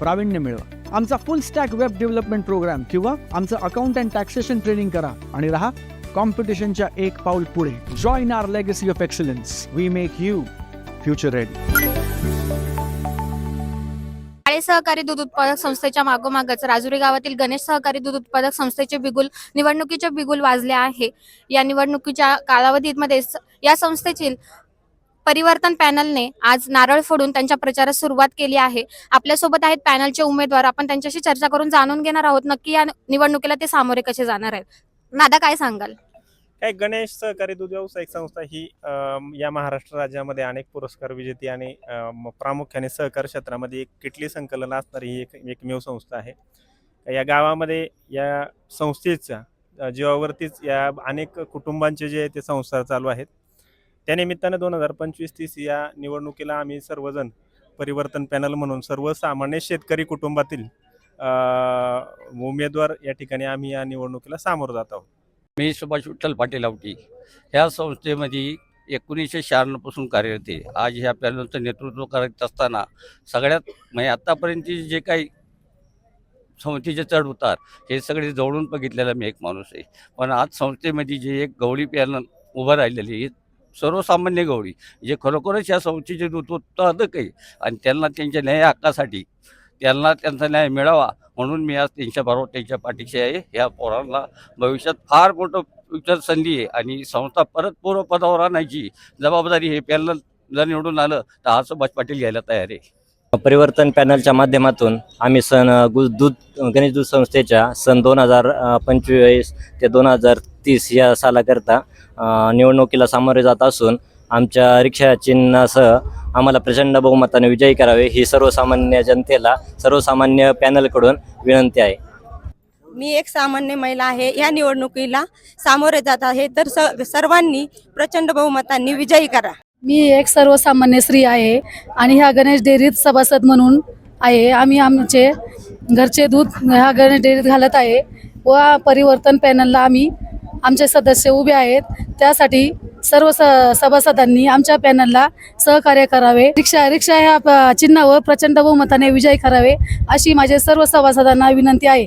प्रावीण्य मिळवा. आमचा full stack web development programme किंवा आमचं अकाउंट अँड टॅक्सेशन ट्रेनिंग करा आणि राहा कॉम्पिटिशनच्या एक पाऊल पुढे. Join our legacy of excellence we make you future ready सहकारी दूध उत्पादक संस्थेच्या मागोमागच राजुरी गावातील गणेश सहकारी दूध उत्पादक संस्थेचे बिगुल निवडणुकीचे बिगुल वाजले आहे. या निवडणुकीच्या कालावधीमध्ये या संस्थेतील परिवर्तन पॅनलने आज नारळ फोडून त्यांच्या प्रचारास सुरुवात केली आहे. आपल्यासोबत आहेत पॅनलचे उमेदवार. आपण त्यांच्याशी चर्चा करून जाणून घेणार आहोत. नक्की या निवडणुकीला ते सामोरे कसे जाणार आहेत? दादा काय सांगाल? काय गणेश सहकारी दूध व्यावसायिक संस्था ही या महाराष्ट्र राज्यामध्ये अनेक पुरस्कार विजेती आणि प्रामुख्याने सहकार क्षेत्रामध्ये एक किटली संकलन असणारी ही एक एकमेव संस्था आहे. या गावामध्ये या संस्थेच्या जीवावरतीच या अनेक कुटुंबांचे जे ते संस्था चालू आहेत. त्या निमित्तानं दोन हजार पंचवीस तीस या निवडणुकीला आम्ही सर्वजण परिवर्तन पॅनल म्हणून सर्वसामान्य शेतकरी कुटुंबातील उमेदवार या ठिकाणी आम्ही या निवडणुकीला सामोरं जात आहोत. मी सुभाष विठ्ठल पाटील आवटी. ह्या संस्थेमध्ये एकोणीसशे शहाण्णवपासून कार्यरत आहे. आज ह्या पॅनलचं नेतृत्व करत असताना सगळ्यात म्हणजे आत्तापर्यंत जे काही संस्थेचे चढ उतार हे सगळे जवळून बघितलेला मी एक माणूस आहे. पण आज संस्थेमध्ये जे एक गवळी पॅनल उभं राहिलेली सर्वसामान्य गौरी. जे खरोखरच या संस्थेचे उत्पादक आहे आणि त्यांना त्यांच्या न्याय हक्कासाठी त्यांना त्यांचा न्याय मिळावा म्हणून मी आज त्यांच्याबरोबर त्यांच्या पाठीशी आहे. या पोरांना भविष्यात फार मोठं फ्युचर संधी आहे आणि संस्था परत पूर्वपदावर आणायची जबाबदारी हे पॅनल जर निवडून आलं तर हा सुभाष पाटील घ्यायला तयार आहे. परिवर्तन पॅनलच्या माध्यमातून आम्ही सन गु दूध गणेश दूध संस्थेच्या सन दोन हजार पंचवीस ते दोन हजार तीस या सालाकरता निवडणुकीला सामोरे जात असून आमच्या रिक्षा चिन्हासह आम्हाला प्रचंड बहुमताने विजयी करावे ही सर्वसामान्य जनतेला सर्वसामान्य पॅनलकडून विनंती आहे. मी एक सामान्य महिला आहे या निवडणुकीला सामोरे जात आहे तर स सर्वांनी प्रचंड बहुमतांनी विजयी करा. मी एक सर्वसामान्य स्त्री आहे आणि ह्या गणेश डेअरीत सभासद म्हणून आहे. आम्ही आमचे घरचे दूध ह्या गणेश डेअरीत घालत आहे व परिवर्तन पॅनलला आम्ही आमचे सदस्य उभे आहेत. त्यासाठी सर्व स सभासदांनी आमच्या पॅनलला सहकार्य करावे. रिक्षा रिक्षा ह्या प- चिन्हावर प्रचंड बहुमताने विजय करावे अशी माझे सर्व सभासदांना विनंती आहे.